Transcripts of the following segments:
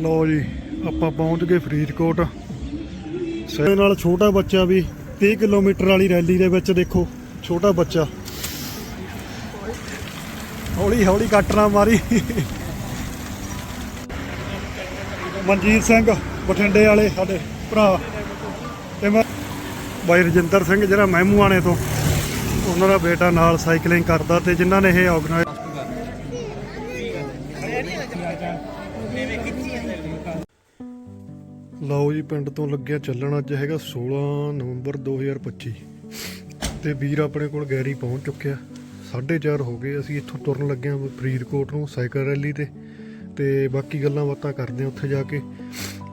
ਲਓ ਜੀ, ਆਪਾਂ ਪਹੁੰਚ ਗਏ ਫਰੀਦਕੋਟ। ਸੇ ਨਾਲ ਛੋਟਾ ਬੱਚਾ ਵੀ 30 ਕਿਲੋਮੀਟਰ ਵਾਲੀ ਰੈਲੀ ਦੇ ਵਿੱਚ ਦੇਖੋ, ਛੋਟਾ ਬੱਚਾ। ਹੌਲੀ ਹੌਲੀ ਕੱਟਣਾ ਮਾਰੀ। ਮਨਜੀਤ ਸਿੰਘ, ਬਠਿੰਡੇ ਵਾਲੇ ਸਾਡੇ ਭਰਾ। ਤੇ ਮੈਂ ਬਾਈ ਰਜਿੰਦਰ ਸਿੰਘ, ਜਿਹੜਾ ਮਹਿਮੂਆਣੇ ਤੋਂ। ਉਹਨਾਂ ਦਾ ਬੇਟਾ ਨਾਲ ਸਾਈਕਲਿੰਗ ਕਰਦਾ ਤੇ ਜਿਨ੍ਹਾਂ ਨੇ ਇਹ ਆਰਗੇਨਾਈਜ਼ ਲਓ ਜੀ ਪਿੰਡ ਤੋਂ ਲੱਗਿਆ ਚੱਲਣ ਅੱਜ ਹੈਗਾ 16 ਨਵੰਬਰ 2025 ਤੇ ਵੀਰ ਆਪਣੇ ਕੋਲ ਗੈਰੀ ਪਹੁੰਚ ਚੁੱਕਿਆ। 4:30 ਹੋ ਗਏ ਅਸੀਂ ਇੱਥੋਂ ਤੁਰਨ ਲੱਗੇ ਹਾਂ ਫਰੀਦਕੋਟ ਨੂੰ ਸਾਈਕਲ ਰੈਲੀ ਤੇ। ਤੇ ਬਾਕੀ ਗੱਲਾਂ ਬਾਤਾਂ ਕਰਦੇ ਹਾਂ ਉੱਥੇ ਜਾ ਕੇ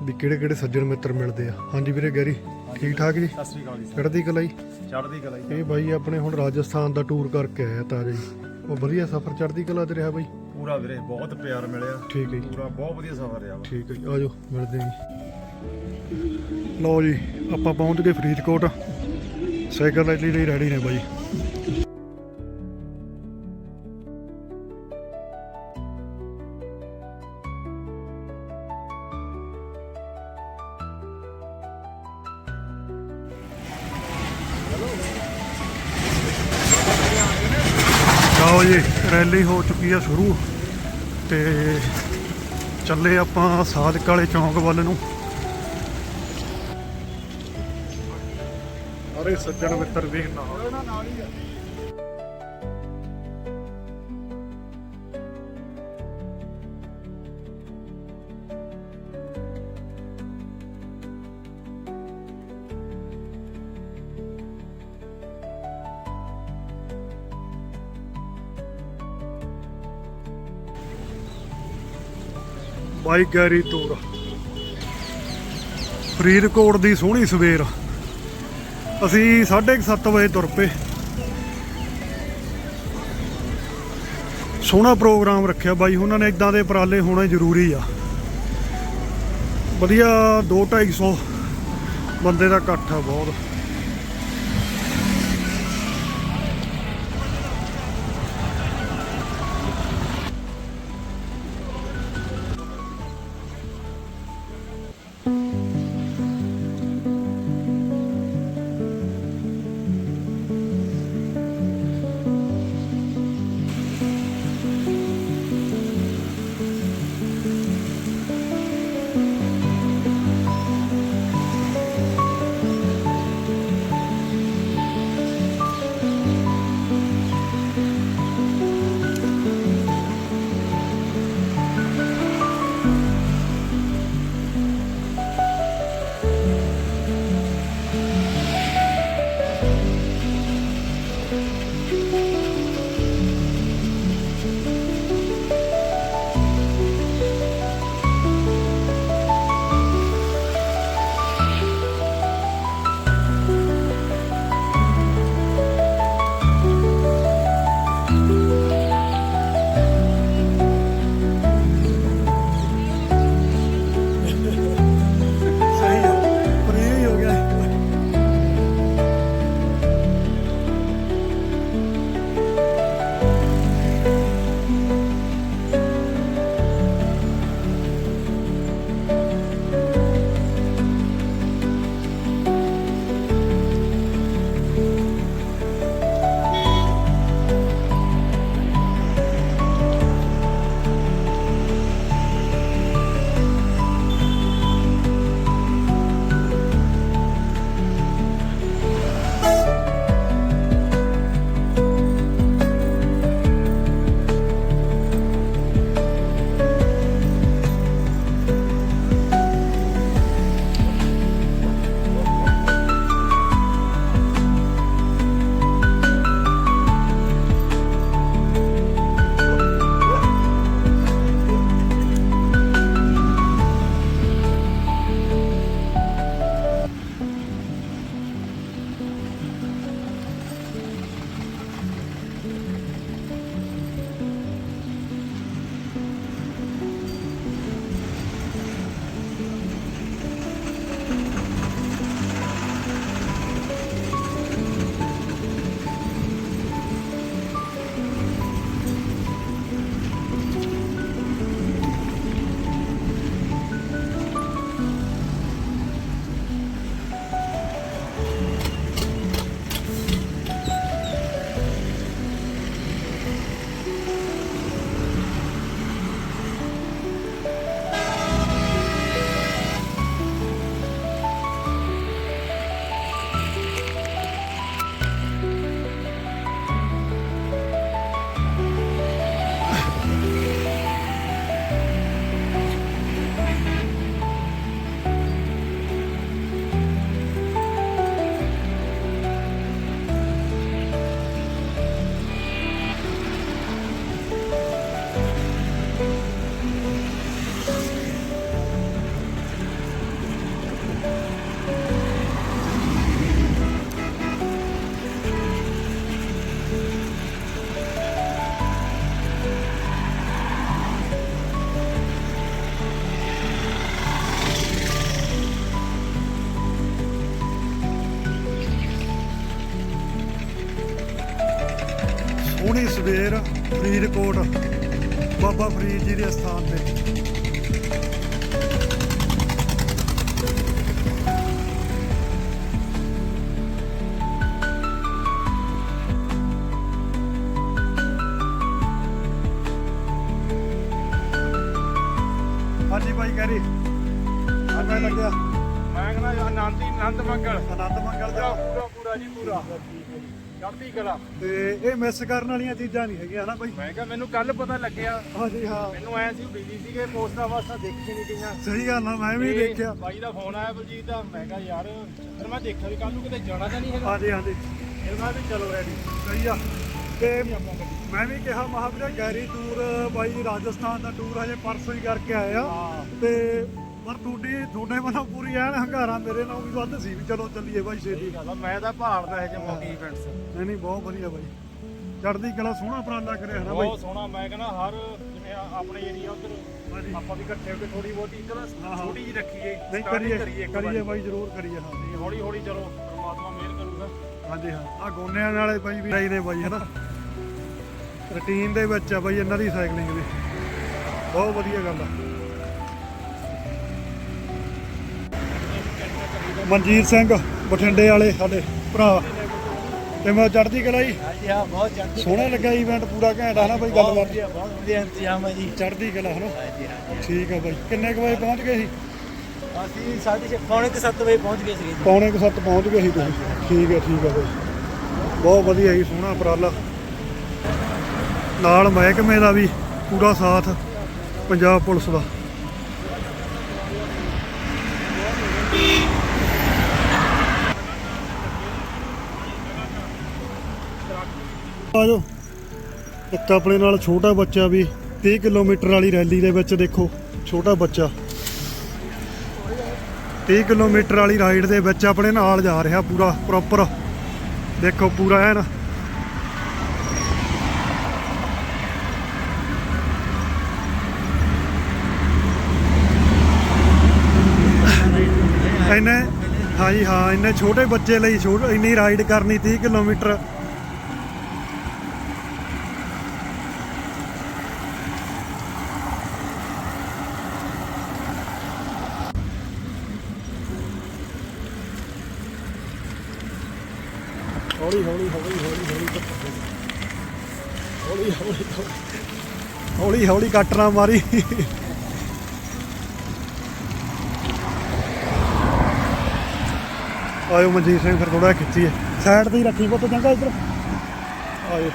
ਵੀ ਕਿਹੜੇ ਕਿਹੜੇ ਸੱਜਣ ਮਿੱਤਰ ਮਿਲਦੇ ਆ। ਹਾਂਜੀ ਵੀਰੇ ਗੈਰੀ ਠੀਕ ਠਾਕ ਜੀ? ਸਤਿ ਸ੍ਰੀ ਅਕਾਲ ਜੀ ਚੜ੍ਹਦੀ ਕਲਾ ਜੀ? ਚੜ੍ਹਦੀ ਕਲਾ ਜੀ। ਇਹ ਬਾਈ ਆਪਣੇ ਹੁਣ ਰਾਜਸਥਾਨ ਦਾ ਟੂਰ ਕਰਕੇ ਆਇਆ ਤਾਜ਼ਾ ਜੀ। ਉਹ ਵਧੀਆ ਸਫ਼ਰ ਚੜ੍ਹਦੀ ਕਲਾ ਤੇ ਰਿਹਾ ਬਾਈ? ਪੂਰਾ ਵੀਰੇ ਬਹੁਤ ਪਿਆਰ ਮਿਲਿਆ। ਠੀਕ ਹੈ ਜੀ। ਪੂਰਾ ਬਹੁਤ ਵਧੀਆ ਸਫ਼ਰ ਰਿਹਾ ਵਾ। ਠੀਕ ਹੈ ਜੀ ਆਜੋ ਮਿਲਦੇ ਹਾਂ ਜੀ। ਲਓ ਜੀ, ਆਪਾਂ ਪਹੁੰਚ ਗਏ ਫਰੀਦਕੋਟ। ਸਾਈਕਲ ਰੈਲੀ ਲਈ ਰੈਡੀ ਨੇ ਬਾਈ। ਲਓ ਜੀ ਰੈਲੀ ਹੋ ਚੁੱਕੀ ਆ ਸ਼ੁਰੂ। ਤੇ ਚੱਲੇ ਆਪਾਂ ਸਾਦਕ ਵਾਲੇ ਚੌਂਕ ਵੱਲ ਨੂੰ। ਅਰੇ ਸੱਜਣ ਮਿੱਤਰ ਵੇਖ ਨਾਲ ਬਾਈ ਗੈਰੀ ਟੂਰ ਫਰੀਦਕੋਟ ਦੀ ਸੋਹਣੀ ਸਵੇਰ। ਅਸੀਂ 7:30 ਵਜੇ ਤੁਰ ਪਏ। ਸੋਹਣਾ ਪ੍ਰੋਗਰਾਮ ਰੱਖਿਆ ਬਾਈ, ਉਹਨਾਂ ਨੇ ਇਦਾਂ ਦੇ ਉਪਰਾਲੇ ਹੋਣੇ ਜ਼ਰੂਰੀ ਆ। ਵਧੀਆ 2-250 ਬੰਦੇ ਦਾ ਇਕੱਠ ਆ ਬਹੁਤ। ਫਰੀਦ ਜੀ ਦੇ ਸਥਾਨ ਤੇ। ਹਾਂਜੀ ਭਾਈ ਗੈਰੀ। ਆ ਮੈਂ ਲੱਗਿਆ। ਮੈਂ ਕਹਿੰਦਾ ਆਨੰਦੀ ਆਨੰਦ ਮੰਗਲ। ਆਨੰਦ ਮੰਗਲ ਪੂਰਾ ਦਾ ਪੂਰਾ ਪੂਰਾ ਜੀ ਪੂਰਾ। ਚੜ੍ਹਦੀ ਕਲਾ। ਤੇ ਇਹ ਮਿਸ ਕਰਨ ਵਾਲੀਆਂ ਚੀਜ਼ਾਂ ਨਹੀਂ ਹੈਗੀਆਂ ਹਨਾ ਭਾਈ ਮੈਂ ਕਿਹਾ ਮੈਨੂੰ ਕੱਲ ਪਤਾ ਲੱਗਿਆ। ਹਾਂਜੀ ਹਾਂ। ਮੈਨੂੰ ਐ ਸੀ ਬਿਜ਼ੀ ਸੀਗੇ ਪੋਸਟਾਂ ਵਾਸਤਾ ਦੇਖੀ ਨਹੀਂ ਗਈਆਂ। ਸਹੀ ਗੱਲ ਆ ਮੈਂ ਵੀ ਤੇ ਦੇਖਿਆ। ਬਾਈ ਦਾ ਫੋਨ ਆਇਆ ਬਲਜੀਤ ਦਾ ਮੈਂ ਕਿਹਾ ਯਾਰ ਫਿਰ ਮੈਂ ਦੇਖਿਆ ਵੀ ਕੱਲ ਨੂੰ ਕਿਤੇ ਜਾਣਾ ਤਾਂ ਨਹੀਂ ਹੈਗਾ। ਹਾਂਜੀ ਹਾਂਜੀ। ਫਿਰ ਮੈਂ ਵੀ ਚਲੋ ਰੈਡੀ ਸਹੀ ਆ। ਤੇ ਮੈਂ ਵੀ ਕਿਹਾ ਮਹਾਵੀਰ ਗੈਰੀ ਟੂਰ ਬਾਈ ਰਾਜਸਥਾਨ ਦਾ ਟੂਰ ਹਜੇ ਪਰਸੋਂ ਹੀ ਕਰਕੇ ਆਏ ਆ। ਹਾਂ। ਤੇ ਪਰ ਤੁਹਾਡੀ ਤੁਹਾਡੇ ਵੱਲੋਂ ਪੂਰੀ ਐਨ ਹੰਗਾਰਾ ਮੇਰੇ ਨਾਲ ਵੀ ਵੱਧ ਸੀ ਵੀ ਚਲੋ ਚੱਲੀਏ ਬਾਈ ਛੇਤੀ। ਮੈਂ ਤਾਂ ਭਾਲਦਾ ਇਹ ਜੇ ਮੌਕੀ ਇਵੈਂਟਸ ਨਹੀਂ ਨਹੀਂ ਬਹੁਤ ਵਧੀਆ ਬਾਈ ਚੜ੍ਹਦੀ ਕਲਾ ਸੋਹਣਾ ਉਪਰਾਲਾ ਕਰਿਆ ਬਾਈ ਬਹੁਤ ਸੋਹਣਾ ਮੈਂ ਕਹਿੰਦਾ ਹਰ ਜਿਵੇਂ ਆ- ਆਪਣੇ ਏਰੀਆ ਉਧਰ ਆਪਾਂ ਵੀ ਇਕੱਠੇ ਹੋ ਕੇ ਥੋੜੀ ਬਹੁਤੀ ਇੱਕ ਹਾਂ, ਨਾ ਹਾਂ। ਛੋਟੀ ਜਿਹੀ ਰੱਖੀਏ ਨਹੀਂ starting ਕਰੀਏ ਇੱਕ ਕਰੀਏ ਵਾਰੀ। ਬਾਈ ਜ਼ਰੂਰ ਕਰੀਏ ਹਾਂ। ਤੇ ਹੌਲੀ ਹੌਲੀ ਚਲੋ ਪਰਮਾਤਮਾ ਮਿਹਰ ਕਰੂਗਾ। ਹਾਂਜੀ ਹਾਂ। ਆ ਗੋਨਿਆਂ ਵਾਲੇ ਬਾਈ ਵੀ ਨੇ ਬਾਈ ਹਨਾ। ਰੁਟੀਨ ਦੇ ਵਿੱਚ ਆ ਬਾਈ ਇਹਨਾਂ ਦੀ ਸਾਈਕਲਿੰਗ ਦੀ ਬਹੁਤ ਵਧੀਆ ਗੱਲ ਆ। ਮਨਜੀਤ ਸਿੰਘ ਬਠਿੰਡੇ ਵਾਲੇ ਸਾਡੇ ਭਰਾ। ਤੇ ਮੈਂ ਚੜ੍ਹਦੀ ਕਲਾ ਜੀ। ਹਾਂਜੀ ਹਾਂ ਬਹੁਤ ਚੜ੍ਹਦੀ ਸੋਹਣਾ ਲੱਗਾ ਇਵੈਂਟ ਪੂਰਾ ਘੈਂਟ ਆ ਨਾ ਬਾਈ ਗੱਲਬਾਤ। ਬਹੁਤ ਵਧੀਆ ਇੰਤਜ਼ਾਮ ਹੈ ਜੀ। ਚੜ੍ਹਦੀ ਕਲਾ ਹਨਾ? ਹਾਂਜੀ ਹਾਂਜੀ ਠੀਕ ਆ ਬਾਈ। ਕਿੰਨੇ ਕੁ ਵਜੇ ਪਹੁੰਚ ਗਏ ਸੀ? ਅਸੀਂ ਸਾਢੇ ਛੇ ਪੌਣੇ ਕੁ ਸੱਤ ਵਜੇ ਪਹੁੰਚ ਗਏ ਜੀ। ਪੌਣੇ ਕੁ ਸੱਤ ਪਹੁੰਚ ਗਏ ਸੀ ਤੁਸੀਂ। ਠੀਕ ਹੈ ਠੀਕ ਹੈ ਬਾਈ। ਬਹੁਤ ਵਧੀਆ ਜੀ ਸੋਹਣਾ ਉਪਰਾਲਾ। ਨਾਲ ਮਹਿਕਮੇ ਦਾ ਵੀ ਪੂਰਾ ਸਾਥ ਪੰਜਾਬ ਪੁਲਿਸ ਦਾ। ਆਜੋ ਇੱਕ ਆਪਣੇ ਨਾਲ ਛੋਟਾ ਬੱਚਾ ਵੀ 30 ਕਿਲੋਮੀਟਰ ਵਾਲੀ ਰੈਲੀ ਦੇ ਵਿੱਚ ਦੇਖੋ, ਛੋਟਾ ਬੱਚਾ। 30 ਕਿਲੋਮੀਟਰ ਵਾਲੀ ਰਾਈਡ ਦੇ ਵਿੱਚ ਆਪਣੇ ਨਾਲ ਜਾ ਰਿਹਾ ਪੂਰਾ ਪ੍ਰੋਪਰ ਦੇਖੋ ਪੂਰਾ ਐਨ। ਇਹਨੇ, ਹਾਂਜੀ, ਹਾਂ, ਇਹਨੇ ਛੋਟੇ ਬੱਚੇ ਲਈ ਛੋਟ, ਇੰਨੀ ਰਾਈਡ ਕਰਨੀ 30 ਕਿਲੋਮੀਟਰ ਹੌਲੀ ਹੌਲੀ ਹੌਲੀ ਹੌਲੀ ਹੌਲੀ ਹੌਲੀ ਹੌਲੀ ਹੌਲੀ ਹੌਲੀ ਕੱਟ ਨਾ ਮਾਰੀ। ਆਇਓ ਮਨਜੀਤ ਸਿੰਘ ਫਿਰ ਥੋੜਾ ਖਿੱਚੀਏ। ਸਾਈਡ ਤੇ ਹੀ ਰੱਖੀ ਪੁੱਤ, ਚੰਗਾ ਇੱਧਰ। ਆਇਓ।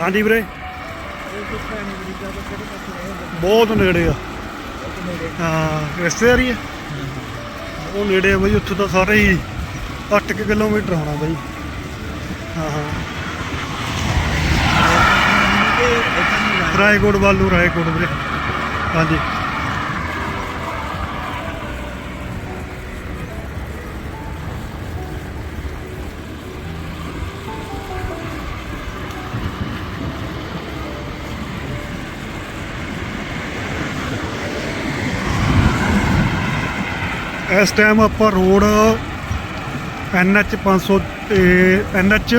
ਹਾਂਜੀ ਵੀਰੇ। ਬਹੁਤ ਨੇੜੇ ਆ। ਹਾਂ ਰਿਸ਼ਤੇਦਾਰੀ ਹੈ ਉਹ ਨੇੜੇ ਆ ਬਈ, ਉੱਥੇ ਤਾਂ ਸਾਰੇ ਹੀ 8 ਕਿਲੋਮੀਟਰ ਹੋਣਾ ਬਈ। ਹਾਂ ਹਾਂ। ਰਾਏਕੋਟ ਵੱਲੋਂ ਰਾਏਕੋਟ ਵੀਰੇ। ਹਾਂਜੀ। ਇਸ ਟਾਈਮ ਆਪਾਂ ਰੋਡ NH 500 ਤੇ NH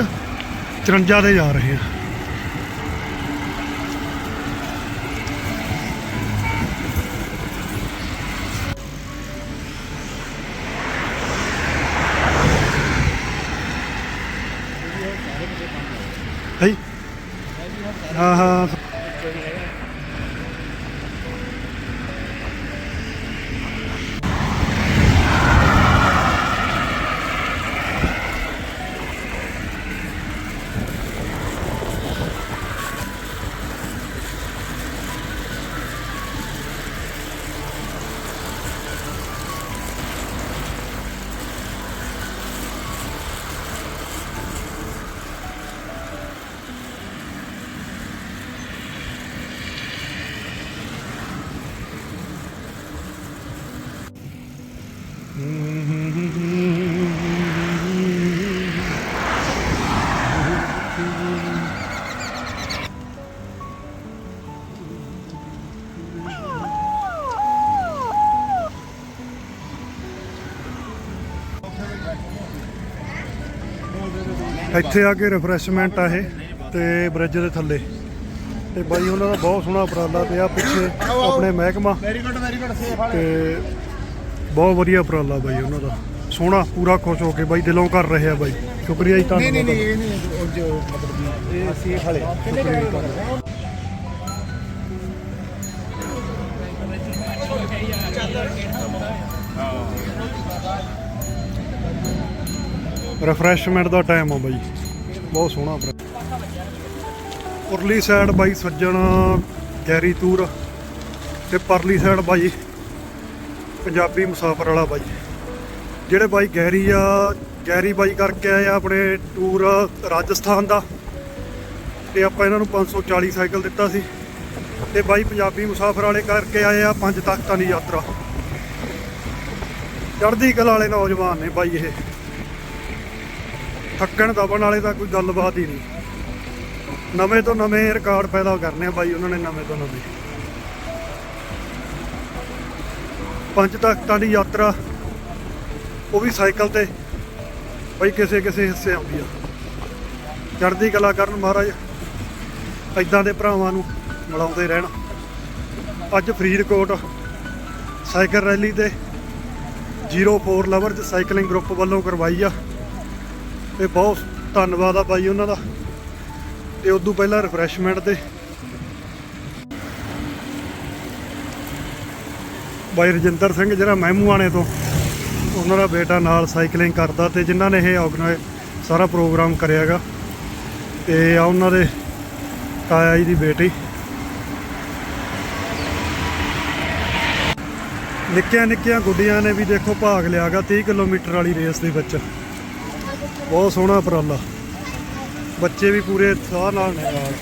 54 ਤੇ ਜਾ ਰਹੇ ਹਾਂ। ਇੱਥੇ ਆ ਕੇ ਰਿਫਰੈਸ਼ਮੈਂਟ ਆ ਇਹ ਤੇ ਬ੍ਰਿਜ ਦੇ ਥੱਲੇ। ਤੇ ਬਾਈ ਉਹਨਾਂ ਦਾ ਬਹੁਤ ਸੋਹਣਾ ਉਪਰਾਲਾ ਤੇ ਆ ਪਿੱਛੇ ਆਪਣੇ ਮਹਿਕਮਾ। Very good very good safe ਵਾਲੇ। ਤੇ ਬਹੁਤ ਵਧੀਆ ਉਪਰਾਲਾ ਬਾਈ ਉਹਨਾਂ ਦਾ। ਸੋਹਣਾ ਪੂਰਾ ਖੁਸ਼ ਹੋ ਕੇ ਬਾਈ ਦਿਲੋਂ ਕਰ ਰਹੇ ਆ ਬਾਈ। ਸ਼ੁਕਰੀਆ ਜੀ ਨਹੀਂ ਨਹੀਂ ਨਹੀਂ ਇਹ ਨਹੀਂ ਉਹ ਜੋ ਮਤਲਬ ਇਹ ਸੇਫ ਵਾਲੇ। ਕਿੰਨੇ ਕਰਾਂਗੇ ਰਿਫਰੈਸ਼ਮੈਂਟ ਦਾ ਟਾਈਮ ਆ ਬਾਈ। ਬਹੁਤ ਸੋਹਣਾ ਉਰਲੀ ਸਾਈਡ ਬਾਈ ਸੱਜਣ ਗੈਰੀ ਤੂਰ ਤੇ ਪਰਲੀ ਸਾਈਡ ਬਾਈ ਪੰਜਾਬੀ ਮੁਸਾਫਰ ਵਾਲਾ ਬਾਈ। ਜਿਹੜੇ ਬਾਈ ਗੈਰੀ ਆ ਗੈਰੀ ਬਾਈ ਕਰਕੇ ਆਏ ਆ ਆਪਣੇ ਟੂਰ ਰਾਜਸਥਾਨ ਦਾ। ਤੇ ਆਪਾਂ ਇਹਨਾਂ ਨੂੰ 540 ਸਾਈਕਲ ਦਿੱਤਾ ਸੀ। ਤੇ ਬਾਈ ਪੰਜਾਬੀ ਮੁਸਾਫਰ ਵਾਲੇ ਕਰਕੇ ਆਏ ਆ ਪੰਜ ਤਖਤਾਂ ਦੀ ਯਾਤਰਾ। ਚੜ੍ਹਦੀ ਕਲਾ ਵਾਲੇ ਨੌਜਵਾਨ ਨੇ ਬਾਈ ਇਹ। ਥੱਕਣ ਦਬਣ ਵਾਲੇ ਤਾਂ ਕੋਈ ਗੱਲਬਾਤ ਹੀ ਨਹੀਂ। ਨਵੇਂ ਤੋਂ ਨਵੇਂ ਰਿਕਾਰਡ ਪੈਦਾ ਕਰਨੇ ਆ ਬਾਈ, ਉਹਨਾਂ ਨੇ ਨਵੇਂ ਤੋਂ ਨਵੇਂ। ਪੰਜ ਤਖਤਾਂ ਦੀ ਯਾਤਰਾ, ਉਹ ਵੀ ਸਾਈਕਲ ਤੇ। ਬਈ ਕਿਸੇ ਕਿਸੇ ਹਿੱਸੇ ਆਉਂਦੀ ਆ। ਚੜ੍ਹਦੀ ਕਲਾ ਕਰਨ ਮਹਾਰਾਜ ਇਦਾਂ ਦੇ ਭਰਾਵਾਂ ਨੂੰ ਮਿਲਾਉਂਦੇ ਰਹਿਣ। ਅੱਜ ਫਰੀਦਕੋਟ ਸਾਈਕਲ ਰੈਲੀ ਤੇ 04 ਲਵਰਜ ਸਾਈਕਲਿੰਗ ਗਰੁੱਪ ਵੱਲੋਂ ਕਰਵਾਈ ਆ। ਤੇ ਬਹੁਤ ਧੰਨਵਾਦ ਆ ਬਾਈ ਉਹਨਾਂ ਦਾ। ਤੇ ਉਦੋਂ ਪਹਿਲਾਂ ਰਿਫਰੈਸ਼ਮੈਂਟ ਤੇ। ਬਾਈ ਰਜਿੰਦਰ ਸਿੰਘ ਜਿਹੜਾ ਮਹਿਮੂਆਣੇ ਤੋਂ, ਉਹਨਾਂ ਦਾ ਬੇਟਾ ਨਾਲ ਸਾਈਕਲਿੰਗ ਕਰਦਾ ਤੇ ਜਿਨ੍ਹਾਂ ਨੇ ਇਹ ਆਰਗੇਨਾਈਜ਼ ਸਾਰਾ ਪ੍ਰੋਗਰਾਮ ਕਰਿਆਗਾ ਤੇ ਆ ਉਹਨਾਂ ਦੇ ਤਾਇਆ ਜੀ ਦੀ ਬੇਟੀ। ਨਿੱਕੀਆਂ ਨਿੱਕੀਆਂ ਗੁੱਡੀਆਂ ਨੇ ਵੀ ਦੇਖੋ ਭਾਗ ਲਿਆਗਾ 30 ਕਿਲੋਮੀਟਰ ਵਾਲੀ ਰੇਸ ਦੇ ਵਿੱਚ। ਬਹੁਤ ਸੋਹਣਾ ਉਪਰਾਲਾ। ਬੱਚੇ ਵੀ ਪੂਰੇ ਸਾਹ ਨਾਲ ਨੇ ਨਾਲ।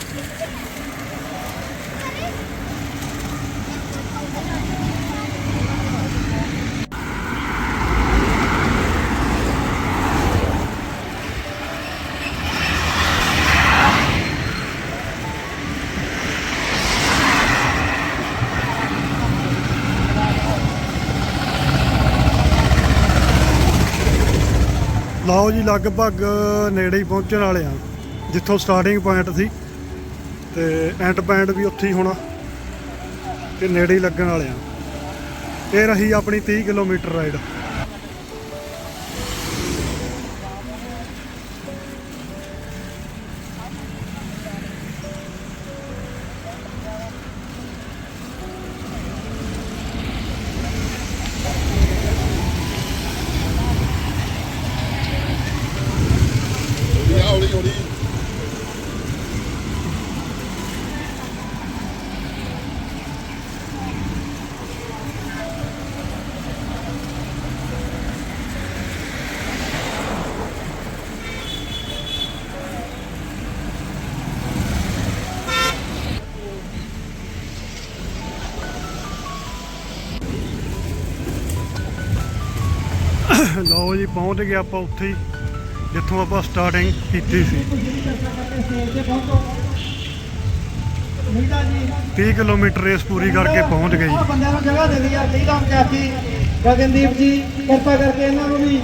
ਲਓ ਜੀ, ਲਗਭਗ ਨੇੜੇ ਹੀ ਪਹੁੰਚਣ ਵਾਲੇ ਆ, ਜਿੱਥੋਂ ਸਟਾਰਟਿੰਗ ਪੁਆਇੰਟ ਸੀ। ਤੇ ਐਂਡ ਪੁਆਇੰਟ ਵੀ ਉੱਥੇ ਹੀ ਹੋਣਾ, ਤੇ ਨੇੜੇ ਹੀ ਲੱਗਣ ਵਾਲੇ ਆ। ਇਹ ਰਹੀ ਆਪਣੀ 30 ਕਿਲੋਮੀਟਰ ਰਾਈਡ ਲਓ ਜੀ ਪਹੁੰਚ ਗਏ ਆਪਾਂ ਉੱਥੇ ਹੀ ਜਿੱਥੋਂ ਆਪਾਂ ਸਟਾਰਟਿੰਗ ਕੀਤੀ ਸੀ। 30 ਕਿਲੋਮੀਟਰ ਰੇਸ ਪੂਰੀ ਕਰਕੇ ਪਹੁੰਚ ਗਏ ਜੀ। ਉਹ ਬੰਦਿਆਂ ਨੂੰ ਜਗ੍ਹਾ ਦੇ ਦਿਆ ਕਈ ਰਾਮ ਚਾਚੀ ਗਗਨਦੀਪ ਜੀ ਕਿਰਪਾ ਕਰਕੇ ਇਹਨਾਂ ਨੂੰ ਵੀ।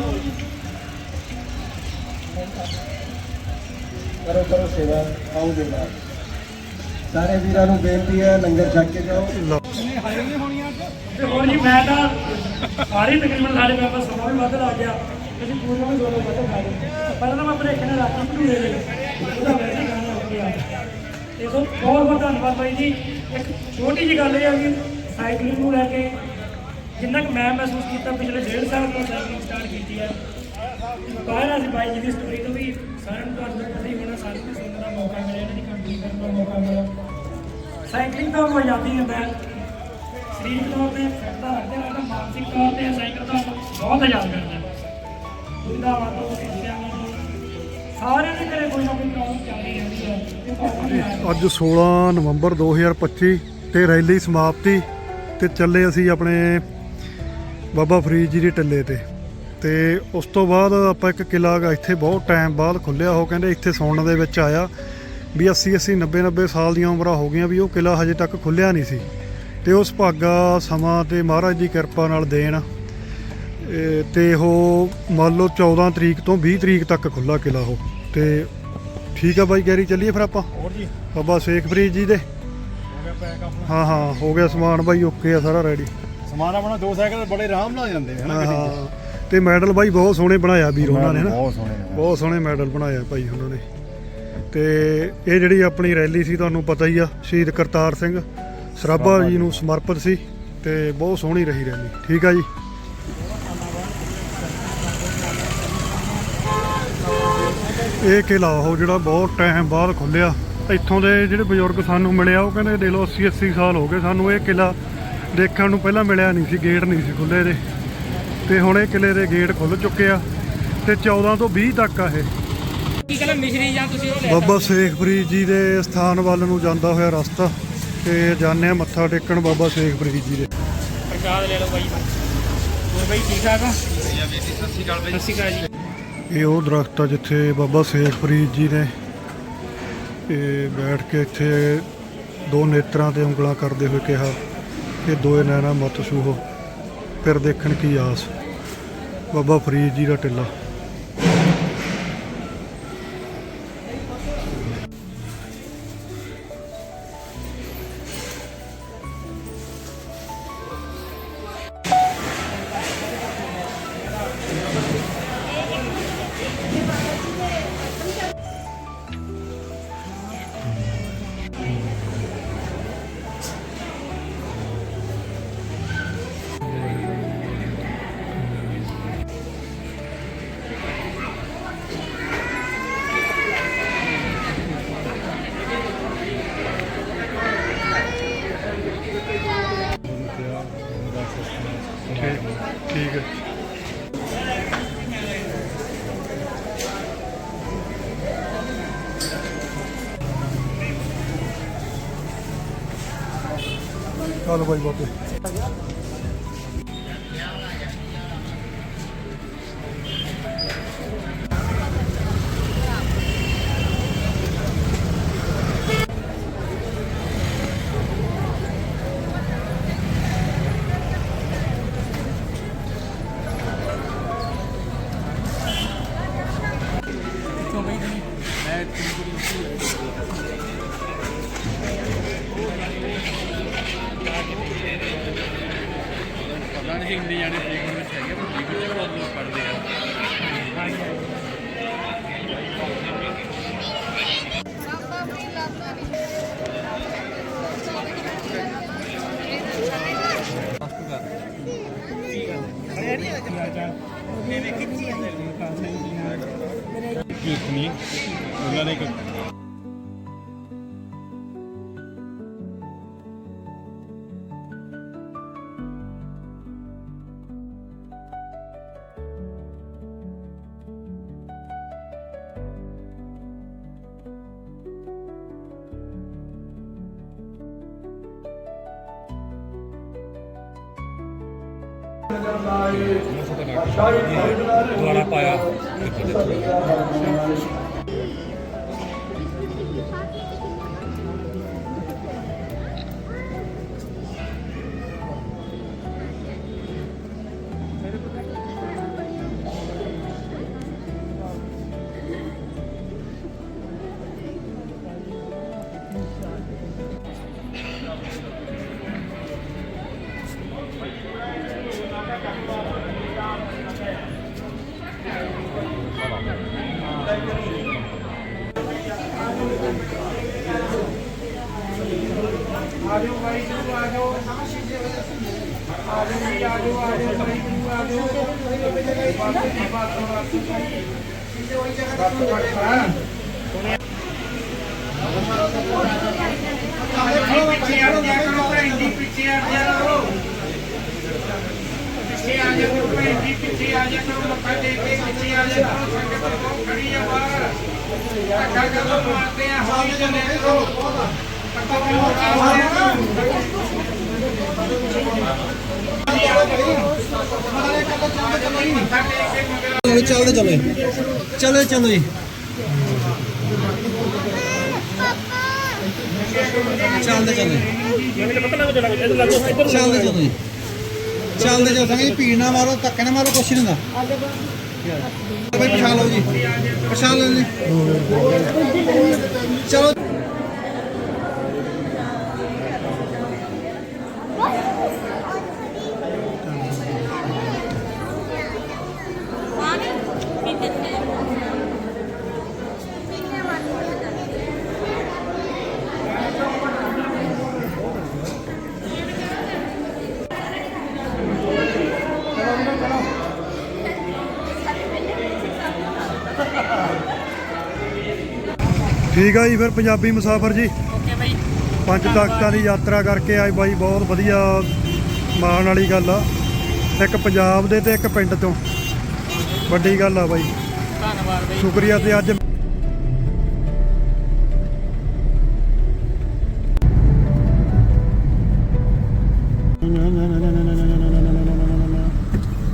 ਕਰੋ ਕਰੋ ਸੇਵਾ ਆਉ ਦੇ ਨਾਲ। ਸਾਰੇ ਵੀਰਾਂ ਨੂੰ ਬੇਨਤੀ ਹੈ ਲੰਗਰ ਛਕ ਕੇ ਜਾਓ। ਹੋਰ ਜੀ ਮੈਂ ਤਾਂ ਸਾਰੇ ਤਕਰੀਬਨ ਸਾਡੇ ਮੈਂਬਰ ਸਮਾਂ ਵੀ ਵੱਧ ਲੱਗ ਗਿਆ। ਅਸੀਂ ਪੂਰੇ ਨੂੰ ਦੋਨੋਂ ਵੱਧ ਖਾ ਲਏ ਪਹਿਲਾਂ ਤਾਂ ਮੈਂ ਬ੍ਰੇਕ ਨੇ ਰਾਤੀ ਭਟੂਰੇ ਦੇ ਉਹਦਾ ਵੈਸੇ ਗਾਣਾ ਹੋ ਗਿਆ। ਤੇ ਸੋ ਬਹੁਤ ਬਹੁਤ ਧੰਨਵਾਦ ਬਾਈ ਜੀ। ਇੱਕ ਛੋਟੀ ਜਿਹੀ ਗੱਲ ਇਹ ਆ ਕਿ ਸਾਈਕਲਿੰਗ ਨੂੰ ਲੈ ਕੇ ਜਿੰਨਾ ਕੁ ਮੈਂ ਮਹਿਸੂਸ ਕੀਤਾ, ਪਿਛਲੇ ਡੇਢ ਸਾਲ ਤੋਂ ਸਾਈਕਲਿੰਗ ਸਟਾਰਟ ਕੀਤੀ ਹੈ ਬਾਹਰ ਅਸੀਂ ਬਾਈ ਜੀ ਦੀ ਸਟੋਰੀ ਤੋਂ ਵੀ ਸਾਰਿਆਂ ਨੂੰ ਤੁਹਾਨੂੰ ਪਤਾ ਹੀ ਹੋਣਾ ਸਾਨੂੰ ਸੁਣਨ ਦਾ ਮੌਕਾ ਮਿਲਿਆ, ਇਹਨਾਂ ਦੀ ਕੰਪਨੀ ਕਰਨ ਦਾ ਮੌਕਾ ਮਿਲਿਆ। ਸਾਈਕਲਿੰਗ ਦਾ ਉਹ ਆਜ਼ਾਦੀ ਹੁੰਦਾ ਹੈ। ਸਰੀਰਕ ਤੌਰ ਤੇ ਫਿੱਟ ਤਾਂ ਰੱਖਦੇ ਹਾਂ ਤਾਂ ਮਾਨਸਿਕ ਤੌਰ ਤੇ ਸਾਈਕਲ ਤਾਂ ਬਹੁਤ ਆਜ਼ਾਦ ਕਰਦਾ ਦੁविधाਵਾਂ ਤੋਂ ਸਿੱਖਿਆਵਾਂ ਤੋਂ ਸਾਰਿਆਂ ਦੇ ਘਰੇ ਕੋਈ ਨਾ ਕੋਈ ਪ੍ਰੋਬਲਮ ਚੱਲਦੀ ਰਹਿੰਦੀ ਹੈ। ਅੱਜ 16 ਨਵੰਬਰ 2025 ਤੇ ਰੈਲੀ ਸਮਾਪਤੀ ਤੇ ਚੱਲੇ ਅਸੀਂ ਆਪਣੇ ਬਾਬਾ ਫਰੀਦ ਜੀ ਦੀ ਟੱਲੇ ਤੇ। ਤੇ ਉਸ ਤੋਂ ਬਾਅਦ ਆਪਾਂ ਇੱਕ ਕਿਲਾ ਗਾ ਇੱਥੇ ਬਹੁਤ ਟਾਈਮ ਬਾਅਦ ਖੁੱਲਿਆ ਉਹ ਕਹਿੰਦੇ ਇੱਥੇ ਸੁਣਨ ਦੇ ਵਿੱਚ ਆਇਆ ਵੀ 80 80 90 90 ਸਾਲ ਦੀਆਂ ਉਮਰਾਂ ਹੋ ਗਈਆਂ ਵੀ ਉਹ ਕਿਲਾ ਹਜੇ ਤੱਕ ਖੁੱਲਿਆ ਨਹੀਂ ਸੀ। ਤੇ ਉਸ ਭਾਗਾ ਸਮਾਂ ਤੇ ਮਹਾਰਾਜ ਦੀ ਕਿਰਪਾ ਨਾਲ ਦੇਣ। ਤੇ ਉਹ ਮੰਨ ਲਓ 14 ਤਰੀਕ ਤੋਂ 20 ਤਰੀਕ ਤੱਕ ਖੁੱਲਾ ਕਿਲਾ ਉਹ। ਤੇ ਠੀਕ ਆ ਬਾਈ ਗੈਰੀ ਚੱਲੀਏ ਫਿਰ ਆਪਾਂ? ਹੋਰ ਜੀ? ਬਾਬਾ ਸ਼ੇਖ ਫਰੀਦ ਜੀ ਦੇ। ਹੋ ਹਾਂ ਹਾਂ ਗਿਆ ਸਮਾਨ ਬਾਈ ਓਕੇ ਆ ਸਾਰਾ ਰੈਡੀ ਸਮਾਨ ਆਪਣਾ ਦੋ ਸਾਈਕਲ ਬੜੇ ਆਰਾਮ ਨਾਲ ਜਾਂਦੇ ਨੇ ਹਾਂ ਹਾਂ। ਤੇ ਮੈਡਲ ਬਾਈ ਬਹੁਤ ਸੋਹਣੇ ਬਣਾਇਆ ਵੀਰ ਉਹਨਾਂ ਨੇ ਨਾ ਬਹੁਤ ਸੋਹਣੇ। ਬਹੁਤ ਸੋਹਣੇ ਮੈਡਲ ਬਣਾਇਆ ਭਾਈ ਉਹਨਾਂ ਨੇ। ਤੇ ਇਹ ਜਿਹੜੀ ਆਪਣੀ ਰੈਲੀ ਸੀ ਤੁਹਾਨੂੰ ਪਤਾ ਹੀ ਆ ਸ਼ਹੀਦ ਕਰਤਾਰ ਸਿੰਘ। ਸਰਾਭਾ ਜੀ ਨੂੰ ਸਮਰਪਿਤ ਸੀ ਤੇ ਬਹੁਤ ਸੋਹਣੀ ਰਹੀ ਰੈਲੀ। ਠੀਕ ਆ ਜੀ। ਇਹ ਕਿਲਾ ਉਹ ਜਿਹੜਾ ਬਹੁਤ ਟਾਈਮ ਬਾਅਦ ਖੁੱਲਿਆ ਇੱਥੋਂ ਦੇ ਜਿਹੜੇ ਬਜ਼ੁਰਗ ਸਾਨੂੰ ਮਿਲਿਆ ਉਹ ਕਹਿੰਦੇ ਦੇ ਲੋ 80 80 ਸਾਲ ਹੋ ਗਏ ਸਾਨੂੰ ਇਹ ਕਿਲਾ ਦੇਖਣ ਨੂੰ ਪਹਿਲਾਂ ਮਿਲਿਆ ਨਹੀਂ ਸੀ ਗੇਟ ਨਹੀਂ ਸੀ ਖੁੱਲੇ ਦੇ ਤੇ ਹੁਣ ਇਹ ਕਿਲੇ ਦੇ ਗੇਟ ਖੁੱਲ ਚੁੱਕੇ ਆ ਤੇ 14 ਤੋਂ 20 ਤੱਕ ਆ ਇਹ। ਕੀ ਕਹਿੰਦਾ ਮਿਸ਼ਰੀ ਜਾਂ ਤੁਸੀਂ ਉਹ ਲੈ ਬਾਬਾ ਸ਼ੇਖ ਫਰੀਦ ਜੀ ਦੇ ਸਥਾਨ ਵੱਲ ਨੂੰ ਜਾਂਦਾ ਹੋਇਆ ਰਸਤਾ। ਤੇ ਆ ਮੱਥਾ ਟੇਕਣ ਬਾਬਾ ਸ਼ੇਖ ਫਰੀਦ ਜੀ ਦੇ। ਪ੍ਰਸ਼ਾਦ ਲੈ ਲਓ ਬਾਈ। ਹੋਰ ਬਾਈ ਠੀਕ ਠਾਕ ਆ ਸਤਿ ਸ਼੍ਰੀ ਅਕਾਲ ਬਾਈ ਸਤਿ ਸ਼੍ਰੀ ਅਕਾਲ ਜੀ ਇਹ ਉਹ ਦਰਖਤ ਆ ਜਿੱਥੇ ਬਾਬਾ ਸ਼ੇਖ ਫਰੀਦ ਜੀ ਨੇ ਇਹ ਬੈਠ ਕੇ ਇੱਥੇ ਦੋ ਨੇਤਰਾਂ ਤੇ ਉਂਗਲਾਂ ਕਰਦੇ ਹੋਏ ਕਿਹਾ ਕਿ ਦੋਏ ਨੈਣਾ ਮਤ ਛੂਹੋ ਫਿਰ ਦੇਖਣ ਕੀ ਆਸ। ਬਾਬਾ ਫਰੀਦ ਜੀ ਦਾ ਟਿੱਲਾ। ਚੱਲ ਬਾਈ ਬਾਬੇ ਕਿੱਥੋਂ ਬਾਈ ਤੁਸੀਂ ਮੈਂ ਪਤਾ ਨਹੀਂ ਹਿੰਦੀ ਜਾਣੇ ਫਰੀਦਕੋਟ ਵਿੱਚ ਹੈਗੇ ਪਰ ਫਰੀਦਕੋਟ ਚ ਬਹੁਤ ਲੋਕ ਪੜ੍ਹਦੇ ਆ। ਕੀਰਤਨੀ ਉਹਨਾਂ ਨੇ ਇੱਕ ਦੁਆਰਾ ਪਾਇਆ। जाओ भाई तू आ जाओ पीछे आ जाओ पीछे आ पीछे आ जाओ संगत को खड़ी है बाहर धक्का करो मारते हैं हवाई जने को ਚੱਲਦੇ ਚਲੇ ਚਲੇ ਚਲੋ ਜੀ ਚੱਲਦੇ ਚਲੇ ਚੱਲਦੇ ਚਲੋ ਜੀ ਚੱਲਦੇ ਚਲੋ ਸੰਗ ਜੀ ਭੀੜ ਨਾ ਮਾਰੋ ਧੱਕੇ ਨਾ ਮਾਰੋ ਕੁਛ ਨਹੀਂ ਹੁੰਦਾ ਭਾਈ ਪਛਾਣ ਲਓ ਜੀ ਪਛਾਣ ਲਓ ਜੀ ਚਲੋ ਠੀਕ ਆ ਜੀ ਫਿਰ ਪੰਜਾਬੀ ਮੁਸਾਫਰ ਜੀ। ਓਕੇ ਬਾਈ। ਪੰਜ ਤਖਤਾਂ ਦੀ ਯਾਤਰਾ ਕਰਕੇ ਆਏ ਬਾਈ ਬਹੁਤ ਵਧੀਆ ਮਾਣ ਵਾਲੀ ਗੱਲ ਆ। ਇੱਕ ਪੰਜਾਬ ਦੇ ਤੇ ਇੱਕ ਪਿੰਡ ਤੋਂ। ਵੱਡੀ ਗੱਲ ਆ ਬਾਈ। ਧੰਨਵਾਦ ਬਾਈ। ਸ਼ੁਕਰੀਆ ਤੇ ਅੱਜ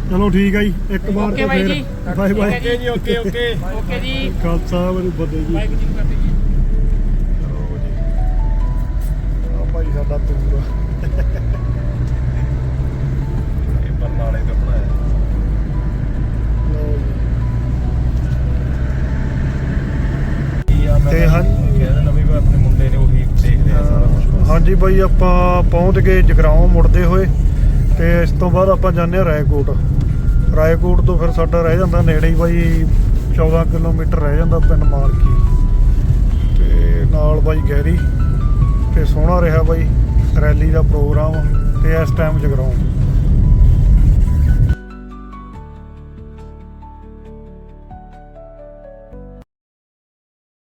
ਚਲੋ ਠੀਕ ਆ ਜੀ ਇੱਕ ਵਾਰ ਓਕੇ ਤੇ ਬਾਈ ਫਿਰ। ਜੀ। ਬਾਏ। ਹੈ ਜੀ ਓਕੇ ਓਕੇ। ਓਕੇ ਜੀ ਖਾਲਸਾ ਵਾਹਿਗੁਰੂ ਫਤਿਹ ਜੀ। ਵਾਹਿਗੁਰੂ ਜੀ ਕੀ ਫਤਿਹ ਜੀ। ਸਾਡਾ ਟੂਰ ਇਹ ਬਰਨਾਲੇ ਤੋਂ ਬਣਾਇਆ। ਤੇ ਹਾਂ ਕਹਿੰਦਾ ਨਵੀਂ ਵੀ ਆਪਣੇ ਮੁੰਡੇ ਨੇ ਉਹੀ ਦੇਖਦੇ ਆ ਸਾਰਾ ਕੁਝ ਹਾਂਜੀ ਬਾਈ ਆਪਾਂ ਪਹੁੰਚ ਗਏ ਜਗਰਾਉਂ ਮੁੜਦੇ ਹੋਏ। ਤੇ ਇਸ ਤੋਂ ਬਾਅਦ ਆਪਾਂ ਜਾਂਦੇ ਹਾਂ ਰਾਏਕੋਟ। ਰਾਏਕੋਟ ਤੋਂ ਫਿਰ ਸਾਡਾ ਰਹਿ ਜਾਂਦਾ ਨੇੜੇ ਹੀ ਬਾਈ 14 ਕਿਲੋਮੀਟਰ ਰਹਿ ਜਾਂਦਾ ਪਿੰਡ ਮਾਲਕੀ ਤੇ ਨਾਲ ਬਾਈ ਗੈਰੀ ਤੇ ਸੋਹਣਾ ਰਿਹਾ ਬਾਈ ਰੈਲੀ ਦਾ ਪ੍ਰੋਗਰਾਮ ਤੇ ਇਸ ਟਾਈਮ ਜਗਰਾਉਂ।